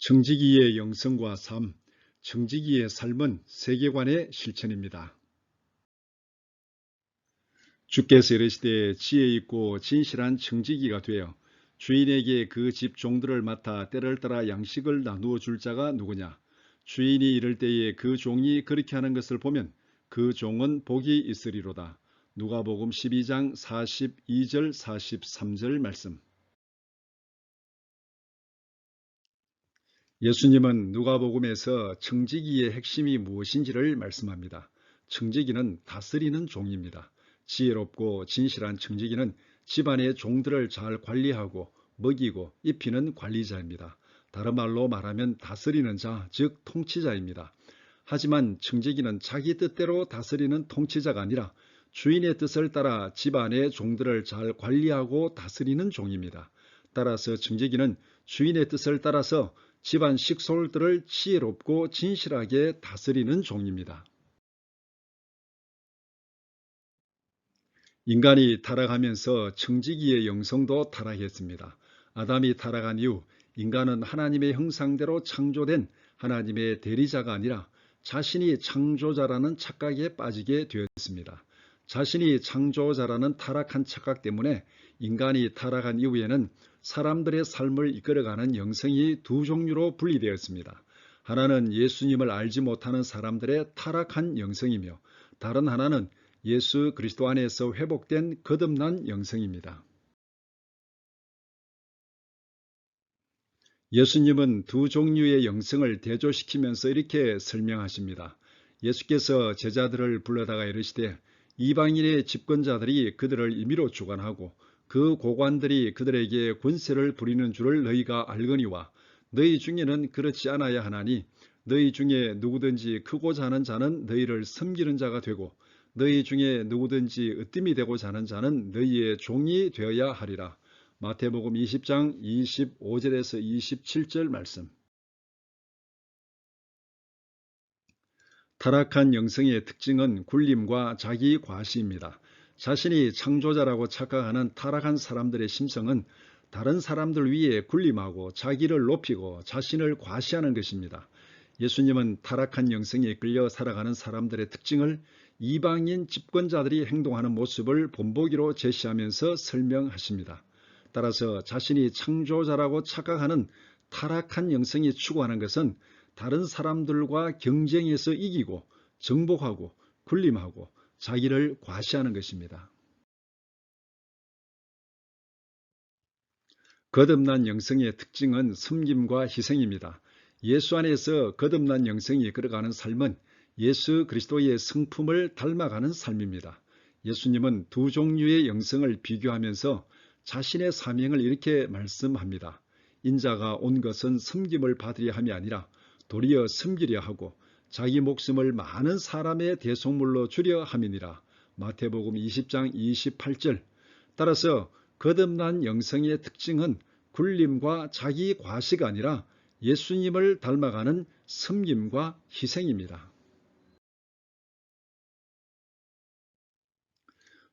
청지기의 영성과 삶, 청지기의 삶은 세계관의 실천입니다. 주께서 이르시되 지혜 있고 진실한 청지기가 되어 주인에게 그 집 종들을 맡아 때를 따라 양식을 나누어 줄 자가 누구냐? 주인이 이럴 때에 그 종이 그렇게 하는 것을 보면 그 종은 복이 있으리로다. 누가복음 12장 42절 43절 말씀 예수님은 누가복음에서 청지기의 핵심이 무엇인지를 말씀합니다. 청지기는 다스리는 종입니다. 지혜롭고 진실한 청지기는 집안의 종들을 잘 관리하고 먹이고 입히는 관리자입니다. 다른 말로 말하면 다스리는 자, 즉 통치자입니다. 하지만 청지기는 자기 뜻대로 다스리는 통치자가 아니라 주인의 뜻을 따라 집안의 종들을 잘 관리하고 다스리는 종입니다. 따라서 청지기는 주인의 뜻을 따라서 집안 식솔들을 지혜롭고 진실하게 다스리는 종입니다. 인간이 타락하면서 청지기의 영성도 타락했습니다. 아담이 타락한 이후 인간은 하나님의 형상대로 창조된 하나님의 대리자가 아니라 자신이 창조자라는 착각에 빠지게 되었습니다. 자신이 창조자라는 타락한 착각 때문에 인간이 타락한 이후에는 사람들의 삶을 이끌어가는 영성이 두 종류로 분리되었습니다. 하나는 예수님을 알지 못하는 사람들의 타락한 영성이며 다른 하나는 예수 그리스도 안에서 회복된 거듭난 영성입니다. 예수님은 두 종류의 영성을 대조시키면서 이렇게 설명하십니다. 예수께서 제자들을 불러다가 이르시되 이방인의 집권자들이 그들을 임의로 주관하고 그 고관들이 그들에게 권세를 부리는 줄을 너희가 알거니와 너희 중에는 그렇지 않아야 하나니 너희 중에 누구든지 크고자 하는 자는 너희를 섬기는 자가 되고 너희 중에 누구든지 으뜸이 되고자 하는 자는 너희의 종이 되어야 하리라. 마태복음 20장 25절에서 27절 말씀 타락한 영성의 특징은 굴림과 자기 과시입니다. 자신이 창조자라고 착각하는 타락한 사람들의 심성은 다른 사람들 위에 군림하고 자기를 높이고 자신을 과시하는 것입니다. 예수님은 타락한 영성에 끌려 살아가는 사람들의 특징을 이방인 집권자들이 행동하는 모습을 본보기로 제시하면서 설명하십니다. 따라서 자신이 창조자라고 착각하는 타락한 영성이 추구하는 것은 다른 사람들과 경쟁해서 이기고 정복하고 군림하고 자기를 과시하는 것입니다. 거듭난 영성의 특징은 섬김과 희생입니다. 예수 안에서 거듭난 영성이 걸어가는 삶은 예수 그리스도의 성품을 닮아가는 삶입니다. 예수님은 두 종류의 영성을 비교하면서 자신의 사명을 이렇게 말씀합니다. 인자가 온 것은 섬김을 받으려 함이 아니라 도리어 섬기려 하고 자기 목숨을 많은 사람의 대속물로 주려 함이니라. 마태복음 20장 28절 따라서 거듭난 영성의 특징은 굴림과 자기 과시가 아니라 예수님을 닮아가는 섬김과 희생입니다.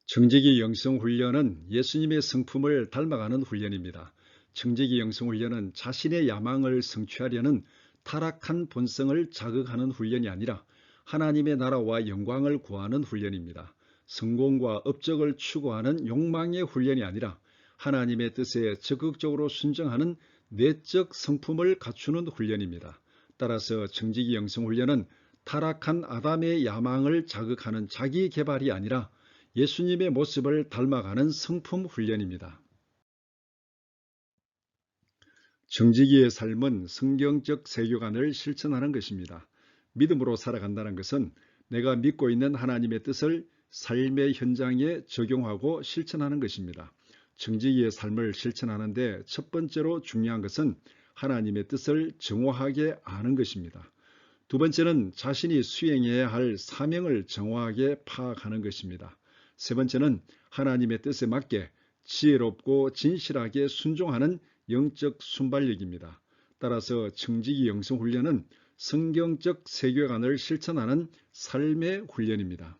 정직이 영성 훈련은 예수님의 성품을 닮아가는 훈련입니다. 정직이 영성 훈련은 자신의 야망을 성취하려는 타락한 본성을 자극하는 훈련이 아니라 하나님의 나라와 영광을 구하는 훈련입니다. 성공과 업적을 추구하는 욕망의 훈련이 아니라 하나님의 뜻에 적극적으로 순정하는 내적 성품을 갖추는 훈련입니다. 따라서 정직이 영성 훈련은 타락한 아담의 야망을 자극하는 자기 개발이 아니라 예수님의 모습을 닮아가는 성품 훈련입니다. 정직이의 삶은 성경적 세교관을 실천하는 것입니다. 믿음으로 살아간다는 것은 내가 믿고 있는 하나님의 뜻을 삶의 현장에 적용하고 실천하는 것입니다. 정직이의 삶을 실천하는데 첫 번째로 중요한 것은 하나님의 뜻을 정확하게 아는 것입니다. 두 번째는 자신이 수행해야 할 사명을 정확하게 파악하는 것입니다. 세 번째는 하나님의 뜻에 맞게 지혜롭고 진실하게 순종하는 영적 순발력입니다. 따라서 청지기 영성 훈련은 성경적 세계관을 실천하는 삶의 훈련입니다.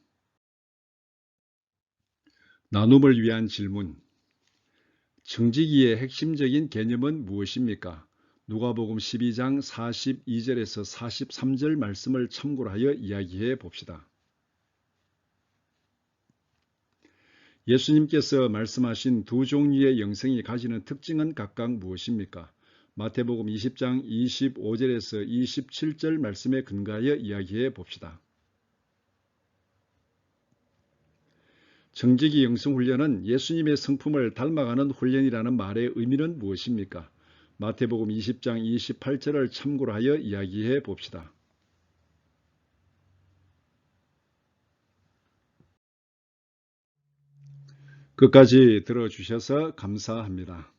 나눔을 위한 질문 청지기의 핵심적인 개념은 무엇입니까? 누가복음 12장 42절에서 43절 말씀을 참고로 하여 이야기해 봅시다. 예수님께서 말씀하신 두 종류의 영생이 가지는 특징은 각각 무엇입니까? 마태복음 20장 25절에서 27절 말씀에 근거하여 이야기해 봅시다. 정직이 영성훈련은 예수님의 성품을 닮아가는 훈련이라는 말의 의미는 무엇입니까? 마태복음 20장 28절을 참고로 하여 이야기해 봅시다. 끝까지 들어주셔서 감사합니다.